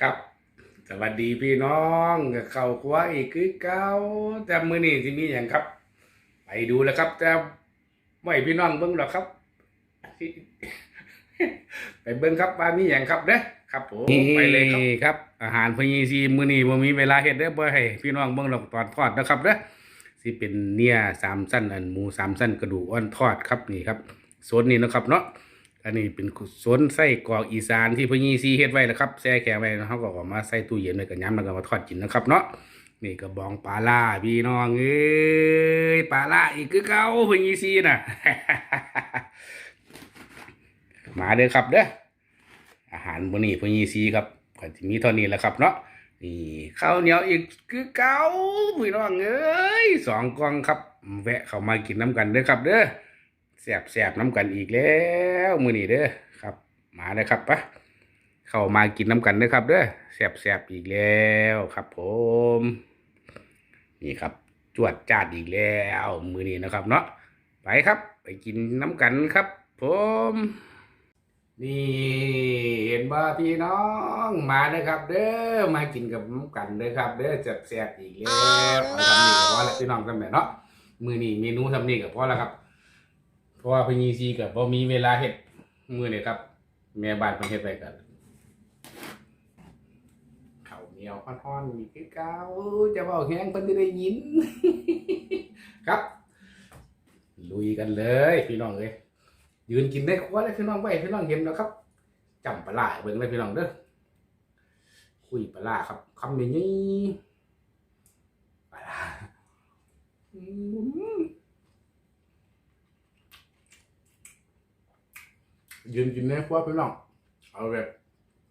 ครับสวัสดีพี่น้องกับเข้าครัวอีกคือเก่าแต่มือนี้สิมีหยังครับ ไปดูแล้วครับ แต่ไม่พี่น้องเบิ่งหรอกครับ ไปเบิ่งครับว่ามีหยังครับเด้อครับผมไปเลยครับครับอาหารพญีซีมือนี้บ่มีเวลาเฮ็ดเด้อบ่ให้พี่น้องเบิ่งหรอกตอนทอดนะครับเด้อสิเป็นเนื้อสามสั้นอันหมูสามสั้นกระดูกอ่อนทอดครับนี่ครับโซนนี้นะครับเนาะ อันนี้เป็นสวนไส้กรอกอีสานที่พญีซีเฮ็ดไว้แล้วครับแช่แข็งไว้แล้วเขาก็เอามาใส่ตู้เย็นไว้กับย้ำแล้วก็มาทอดกินนะครับเนาะนี่ก็บองปลาล่าพี่น้องเอ้ยปลาล่าอีกคือเก่าพญีซีน่ะมาเด้อครับเด้ออาหารมื้อนี้พญีซีครับก็สิมีเท่านี้แหละครับเนาะนี่ข้าวเหนียวอีกคือเก่าพี่น้องเอ้ยสองกองครับ แวะเข้ามากินน้ำกันเด้อครับเด้อ แสบแสบน้ำกันอีกแล้วมือนี้เด้อครับ มาเลยครับปะเข้ามากินน้ำกันเด้อครับเด้อแสบแสบอีกแล้วครับ ผม นี่ครับ จวดจาดอีกแล้วมือนี้นะครับ เนาะไปครับ ไปกินน้ำกันครับ ผม นี่เห็นบ่พี่น้องมาเลยครับ เด้อมากินกับน้ำกันเด้อครับ เด้อแสบแสบอีกแล้วเอาทำนี่กับพ่อแล้วพี่น้องทำแบบเนาะมือนี้เมนูทำนี่กับพ่อแล้วครับ เพราะว่าพญีซีกับพอมีเวลาเฮ็ดมือเนี่ยครับ แม่บ้านเพิ่นเฮ็ดไปกันข้าวเหนียวฮ้อนๆมีคือเก่าจะเว้าแฮงเพิ่นสิได้ยิน ครับ ลุยกันเลยพี่น้องเอ้ยยืนกินได้ครัวเลยพี่น้องไว้พี่น้องเห็นแล้วครับจำปลาร้าให้เบิ่งเลยพี่น้องเด้อคุยปลาร้าครับคำนี้ปลาร้าอืม ยืนกินในครัวพี่น้อง เอาแบบ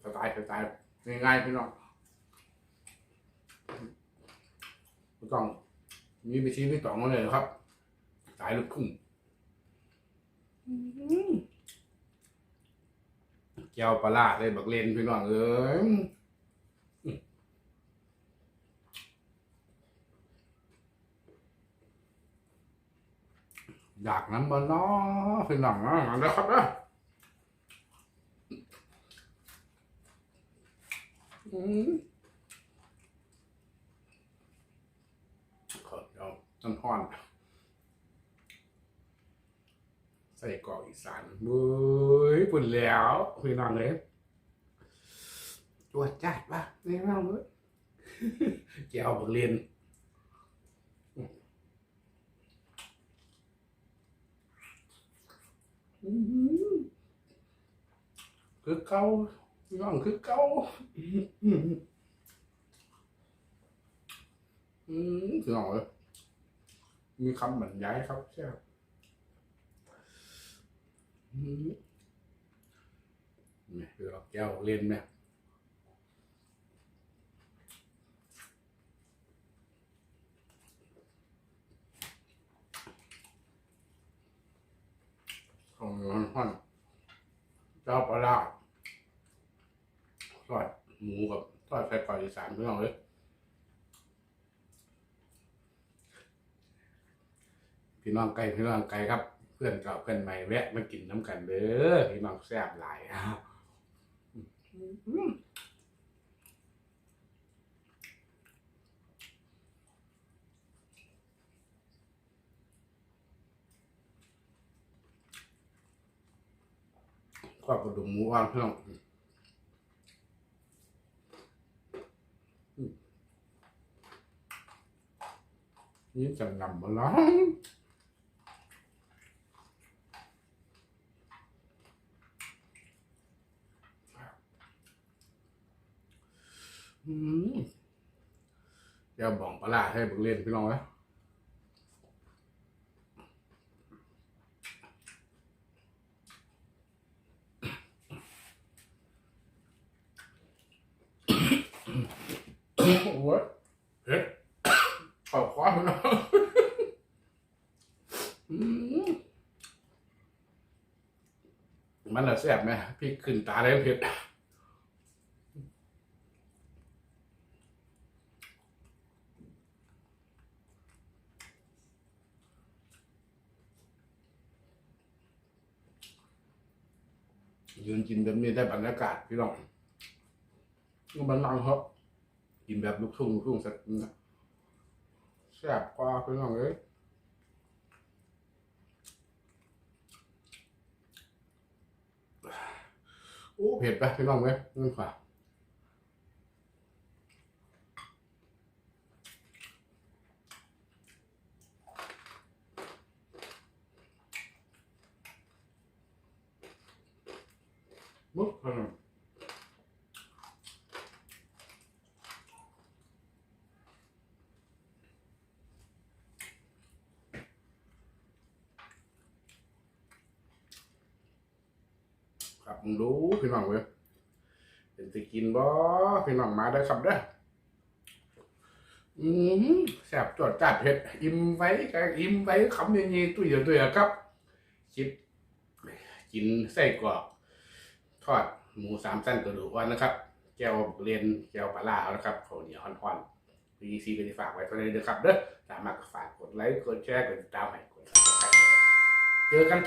สไตล์สไตล์ง่ายๆพี่น้องไม่ต้องมีไปชี้ไม่ต้องมาเลยครับ สายลูกทุ่งแก้วปลาร้าเลยบักเลนพี่น้องเอ้ยอยากน้ำบอลเนาะพี่น้องเนาะมาแล้วครับเนาะ อืม ขอเดี๋ยวน้ำห้อน ใส่กรอกอีสานเว้ยปุ่นแล้วพี่น้องเลยจวดจัดป่ะนี่น้องเลยเจ้าบักเรียนคือเก่า น้องคือเก่าอืมอืมถึงเอาเลยมีคำบรรยายครับใช่ครับอืมเนี่ยคือเราแก้วเล่นเนี่ยของห้อนๆเจ้าปลาร้า อดหมูกับทอดไส้กรอกอีสานพี่น้องเลยพี่น้องไก่พี่น้องไก่ครับ เพื่อนเก่าเพื่อนใหม่แวะมากินน้ำกันเด้อพี่น้องแซ่บหลายครับทอดกระดูกหมูอ่อนพี่น้อง นี่จะนำมาล้างเดี๋ยวบอกปลาให้บุกเล่นพี่น้องนะโอ้โอ้ย ขอบความนะอื มันละแซ่บไหมพี่ขึ้นตาได้เผ็ดยืนกินแบบนี้ได้บรรยากาศพี่น้องมันนังครับกินแบบลูกทุ่งลูกทุ่งสักแซ่บกว่าพี่น้องเอ้ย อ้เผ็ดไปพี่น้องเว้ยนั่นขวามุกขนม ครับมึงรู้พี่น้องเว้ยเป็นสิกินบ่พี่น้องมาได้ครับเด้ออืมแซ่บจวดจัดเผ็ดอิ่มไว้ก็อิ่มไว้คำยังไงตุ้ยเดียวตุ้ยอครับคิดกินไส้กรอกทอดหมูสามสั้นกระดูกอ่อนนะครับแก้วเรียนแก้วปลาล่านะครับข้าวเหนียวอ่อนๆพีซีก็จะฝากไว้เท่านี้เด้อครับเด้อสามารถฝากกดไลค์กดแชร์กดติดตามให้กดเจอกัน